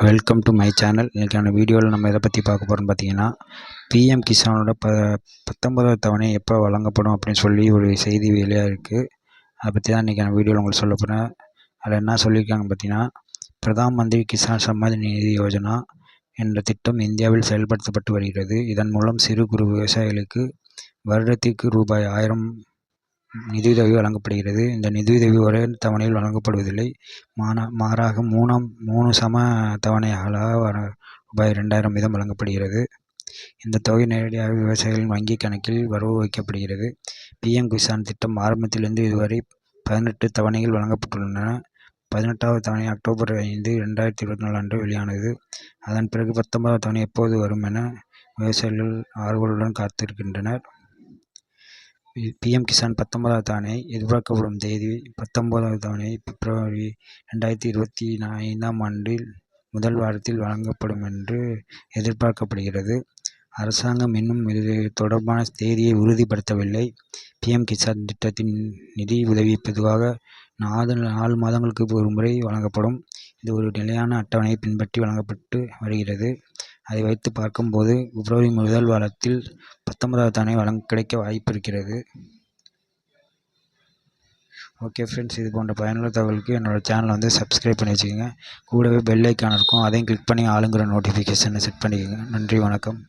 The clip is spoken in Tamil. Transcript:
வெல்கம் டு மை சேனல் இன்றைக்கான வீடியோவில் நம்ம எதை பற்றி பார்க்க போகிறோம்னு பார்த்தீங்கன்னா பிஎம் கிசானோட ப பத்தொன்பதாவது தவணை எப்போ வழங்கப்படும் அப்படின்னு சொல்லி ஒரு செய்தி வெளியாக இருக்குது அதை பற்றி தான் இன்றைக்கான வீடியோவில் உங்களுக்கு சொல்ல போகிறேன் அதில் என்ன சொல்லியிருக்காங்கன்னு பார்த்தீங்கன்னா பிரதான் மந்திரி கிசான் சம்மாதி நிதி யோஜனா என்ற திட்டம் இந்தியாவில் செயல்படுத்தப்பட்டு வருகிறது. இதன் மூலம் சிறு குறு விவசாயிகளுக்கு வருடத்திற்கு ரூபாய் ஆயிரம் நிதியுதவி வழங்கப்படுகிறது. இந்த நிதியுதவி ஒரே தவணையில் வழங்கப்படுவதில்லை. மானா மாறாக மூணாம் மூணு சம தவணைகளாக வர ரூபாய் ரெண்டாயிரம் வீதம் வழங்கப்படுகிறது. இந்த தொகை நேரடியாக விவசாயிகளின் வங்கி கணக்கில் வரவு வைக்கப்படுகிறது. பிஎம் கிசான் திட்டம் ஆரம்பத்திலிருந்து இதுவரை பதினெட்டு தவணைகள் வழங்கப்பட்டுள்ளன. பதினெட்டாவது தவணை அக்டோபர் ஐந்து ரெண்டாயிரத்தி இருபத்தி நாலு அன்று வெளியானது. அதன் பிறகு பத்தொன்பதாவது தவணை எப்போது வரும் என விவசாயிகள் ஆர்வலுடன் காத்திருக்கின்றனர். பிஎம் கிசான் பத்தொன்பதாவது தவணை எதிர்பார்க்கப்படும் தேதி பத்தொன்பதாவது தவணை பிப்ரவரி ரெண்டாயிரத்தி இருபத்தி ஐந்தாம் ஆண்டில் முதல் வாரத்தில் வழங்கப்படும் என்று எதிர்பார்க்கப்படுகிறது. அரசாங்கம் இன்னும் இது தொடர்பான தேதியை உறுதிப்படுத்தவில்லை. பிஎம் கிசான் திட்டத்தின் நிதி உதவி பொதுவாக நாலு நாலு மாதங்களுக்கு ஒரு முறை வழங்கப்படும். இது ஒரு நிலையான அட்டவணையை பின்பற்றி வழங்கப்பட்டு வருகிறது. அதை வைத்து பார்க்கும்போது பிப்ரவரி முதல் வாரத்தில் பத்தொன்பதாவது தவணை வழங்க கிடைக்க வாய்ப்பு இருக்கிறது ஓகே ஃப்ரெண்ட்ஸ் இது போன்ற பயனுள்ள தகவலுக்கு என்னோடய சேனலை வந்து சப்ஸ்கிரைப் பண்ணி வச்சுக்கோங்க. கூடவே பெல் ஐக்கான் இருக்கும். அதையும் கிளிக் பண்ணி ஆளுங்கிற நோட்டிஃபிகேஷனை செட் பண்ணிக்கோங்க. நன்றி வணக்கம்.